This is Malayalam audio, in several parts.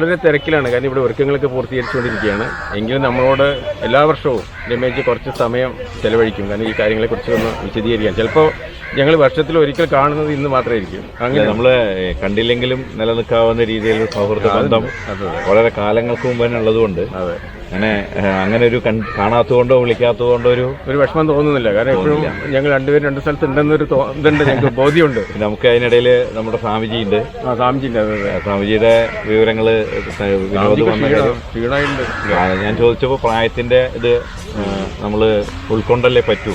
വളരെ തിരക്കിലാണ്. കാരണം ഇവിടെ ഒരുക്കങ്ങളൊക്കെ പൂർത്തീകരിച്ചുകൊണ്ടിരിക്കുകയാണ്. എങ്കിലും നമ്മളോട് എല്ലാ വർഷവും രമേശ് കുറച്ച് സമയം ചെലവഴിക്കും. കാരണം ഈ കാര്യങ്ങളെക്കുറിച്ച് ഒന്ന് വിശദീകരിക്കാൻ. ചിലപ്പോൾ ഞങ്ങൾ വർഷത്തിൽ ഒരിക്കൽ കാണുന്നത് ഇന്ന് മാത്രമായിരിക്കും. അങ്ങനെ നമ്മൾ കണ്ടില്ലെങ്കിലും നിലനിൽക്കാവുന്ന രീതിയിൽ സൗഹൃദ ബന്ധം അതെ. വളരെ കാലങ്ങൾക്ക് മുമ്പ് തന്നെ ഉള്ളതുകൊണ്ട് അതെ. അങ്ങനെ അങ്ങനെ ഒരു കാണാത്തതുകൊണ്ടോ വിളിക്കാത്തതുകൊണ്ടോ ഒരു ഒരു വിഷമം തോന്നുന്നില്ല. കാരണം എപ്പോഴും ഞങ്ങൾ രണ്ടുപേരും രണ്ട് സ്ഥലത്ത് ഉണ്ടെന്നൊരു ഇതുണ്ട് ഞങ്ങൾക്ക് ബോധ്യമുണ്ട്. നമുക്ക് അതിനിടയിൽ നമ്മുടെ സ്വാമിജി ഉണ്ട് ആ സ്വാമിജി സ്വാമിജിയുടെ വിവരങ്ങൾ ഞാൻ ചോദിച്ചപ്പോൾ പ്രായത്തിന്റെ ഇത് നമ്മൾ ഉൾക്കൊണ്ടല്ലേ പറ്റൂ.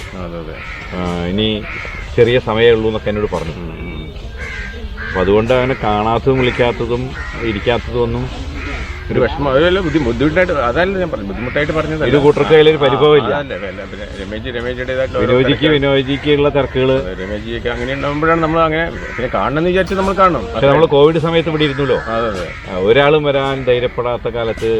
ഇനി ചെറിയ സമയമേ ഉള്ളൂ എന്നൊക്കെ എന്നോട് പറഞ്ഞു. അപ്പൊ അതുകൊണ്ട് അവനെ കാണാത്തതും വിളിക്കാത്തതും ഇരിക്കാത്തതും ഒന്നും ഒരു വിഷമം. അതല്ല ബുദ്ധി- ബുദ്ധിമുട്ടായിട്ട് അതല്ല ഞാൻ പറഞ്ഞു ബുദ്ധിമുട്ടായിട്ട് പറഞ്ഞത് ഇത് കൂട്ടർക്ക് അതിലൊരു പരിഭവമില്ല. രമേശ് രമേശിയുടേതായിട്ടുള്ള ഓരോ വിനോദിക്ക് വിനോദിക്ക് ഉള്ള തിരക്കുകൾ. രമേജിക്ക് അങ്ങനെ ഉണ്ടാകുമ്പോഴാണ് നമ്മൾ അങ്ങനെ പിന്നെ കാണണമെന്ന് വിചാരിച്ച് നമ്മൾ കാണണം പക്ഷെ നമ്മൾ കോവിഡ് സമയത്ത് ഇവിടെ ഇരുന്നല്ലോ. ഒരാളും വരാൻ ധൈര്യപ്പെടാത്ത കാലത്ത്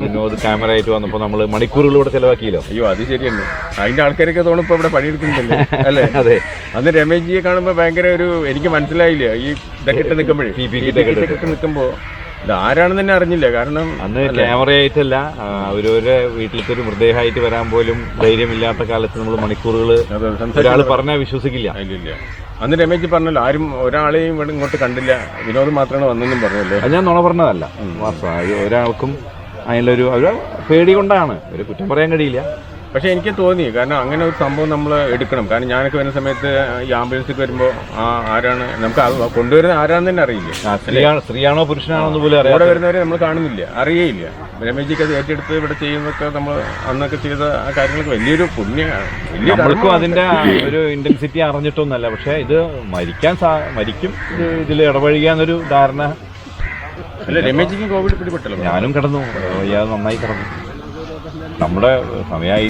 വിനോദ് ക്യാമറ ആയിട്ട് വന്നപ്പോൾ നമ്മൾ മണിക്കൂറുകളിലൂടെ ചെലവാക്കിയല്ലോ. അയ്യോ അത് ശരിയാണ് അതിന്റെ ആൾക്കാരൊക്കെ തോന്നുന്നു ഇപ്പൊ ഇവിടെ പണിയെടുക്കുന്നില്ലേ അല്ലേ? അതെ. അന്ന് രമേജിയെ കാണുമ്പോ ഭയങ്കര ഒരു എനിക്ക് മനസ്സിലായില്ല? ഈ ഇതൊക്കെ ഇട്ട് നിൽക്കുമ്പോഴേ. പി ഇത് ആരാണെന്ന് തന്നെ അറിഞ്ഞില്ല. കാരണം അന്ന് ക്യാമറ ആയിട്ടല്ല ആ, അവരവരെ വീട്ടിലത്തെ ഒരു മൃതദേഹമായിട്ട് വരാൻ പോലും ധൈര്യമില്ലാത്ത കാലത്ത് നമ്മൾ മണിക്കൂറുകൾ ഒരാൾ പറഞ്ഞാൽ വിശ്വസിക്കില്ല. ഇല്ല അന്ന് രമേശ് പറഞ്ഞല്ലോ ആരും ഒരാളെയും ഇവിടെ ഇങ്ങോട്ട് കണ്ടില്ല. വിനോദ് മാത്രമാണ് വന്നെന്നും പറഞ്ഞല്ലോ? ഞാൻ നുണ പറഞ്ഞതല്ല. വാസ്തവം. ഒരാൾക്കും അതിലൊരു ഒരു പേടി കൊണ്ടാണ്. ഒരു കുറ്റം പറയാൻ കഴിയില്ല. പക്ഷെ എനിക്ക് തോന്നി കാരണം അങ്ങനെ ഒരു സംഭവം നമ്മൾ എടുക്കണം. കാരണം ഞാനൊക്കെ വരുന്ന സമയത്ത് ഈ ആംബുലൻസിൽ വരുമ്പോൾ ആ ആരാണ് നമുക്ക് അത് കൊണ്ടുവരുന്ന ആരാണെന്ന് തന്നെ അറിയില്ല. സ്ത്രീയാണോ പുരുഷനാണോ എന്ന് പോലും അവിടെ വരുന്നവരെ നമ്മൾ കാണുന്നില്ല അറിയേയില്ല. രമേശിക്ക് അത് ഏറ്റെടുത്ത് ഇവിടെ ചെയ്യുന്നൊക്കെ നമ്മൾ അന്നൊക്കെ ചെയ്ത ആ കാര്യങ്ങൾക്ക് വലിയൊരു പുണ്യമാണ് നമ്മൾക്കും അതിന്റെ ഒരു ഇന്റൻസിറ്റി അറിഞ്ഞിട്ടൊന്നല്ല പക്ഷെ ഇത് മരിക്കാൻ മരിക്കും ഇത് ഇതിൽ ഇടപഴകിയാന്നൊരു ധാരണ. അല്ല രമേശിക്ക് കോവിഡ് പിടിപെട്ടല്ലോ. ഞാനും കിടന്നു. നന്നായി കിടന്നു. നമ്മുടെ സമയമായി